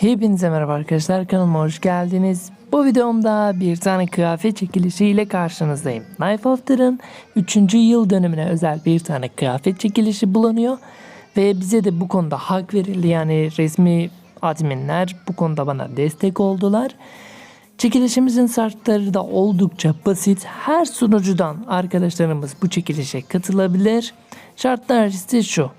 Hepinize merhaba arkadaşlar kanalıma hoş geldiniz. Bu videomda bir tane kıyafet çekilişiyle karşınızdayım. Knife After'ın 3. yıl dönümüne özel bir tane kıyafet çekilişi bulunuyor. Ve bize de bu konuda hak verildi yani resmi adminler bu konuda bana destek oldular. Çekilişimizin şartları da oldukça basit. Her sunucudan arkadaşlarımız bu çekilişe katılabilir. Şartlar ise şu.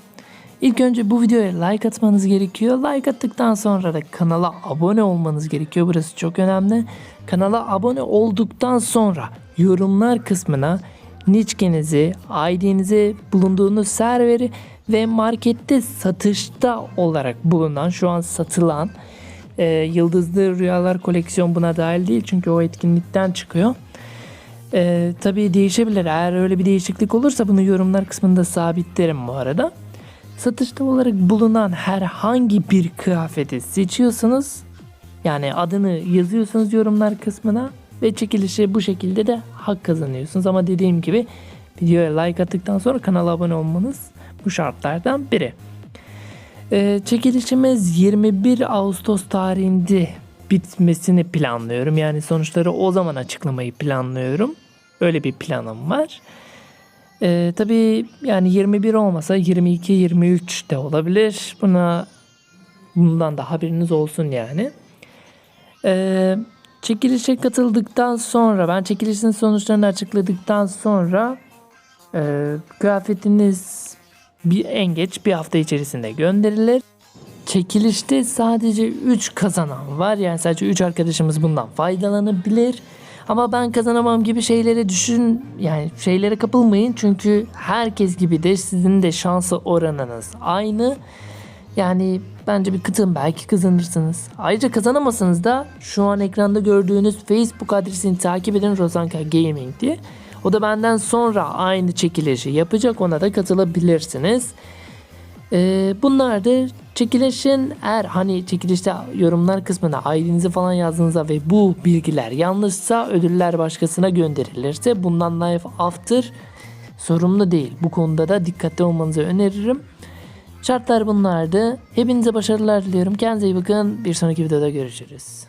İlk önce bu videoya like atmanız gerekiyor. Like attıktan sonra da kanala abone olmanız gerekiyor. Burası çok önemli. Kanala abone olduktan sonra yorumlar kısmına nickinizi, ID'nizi, bulunduğunuz serveri ve markette satışta olarak bulunan, şu an satılan e, Yıldızlı Rüyalar koleksiyon buna dahil değil çünkü o etkinlikten çıkıyor. E, tabii değişebilir. Eğer öyle bir değişiklik olursa bunu yorumlar kısmında sabitlerim bu arada. Satışta olarak bulunan herhangi bir kıyafeti seçiyorsanız yani adını yazıyorsunuz yorumlar kısmına ve çekilişe bu şekilde de hak kazanıyorsunuz. Ama dediğim gibi videoya like attıktan sonra kanala abone olmanız bu şartlardan biri. Ee, çekilişimiz 21 Ağustos tarihinde bitmesini planlıyorum. Yani sonuçları o zaman açıklamayı planlıyorum. Öyle bir planım var. Ee, tabii yani 21 olmasa 22-23 de olabilir. Buna bundan da haberiniz olsun yani. Ee, çekilişe katıldıktan sonra ben çekilişin sonuçlarını açıkladıktan sonra e, kıyafetiniz bir en geç bir hafta içerisinde gönderilir. Çekilişte sadece 3 kazanan var. Yani sadece 3 arkadaşımız bundan faydalanabilir. Ama ben kazanamam gibi şeylere düşün yani şeylere kapılmayın çünkü herkes gibi de sizin de şansı oranınız aynı. Yani bence bir kıtın belki kazanırsınız. Ayrıca kazanamasanız da şu an ekranda gördüğünüz Facebook adresini takip edin Rozanka Gaming diye. O da benden sonra aynı çekilişi yapacak ona da katılabilirsiniz. Ee, bunlar da çekilişin eğer hani çekilişte yorumlar kısmına ID'nizi falan yazdığınızda ve bu bilgiler yanlışsa ödüller başkasına gönderilirse bundan Life After sorumlu değil. Bu konuda da dikkatli olmanızı öneririm. Şartlar bunlardı. Hepinize başarılar diliyorum. Kendinize iyi bakın. Bir sonraki videoda görüşürüz.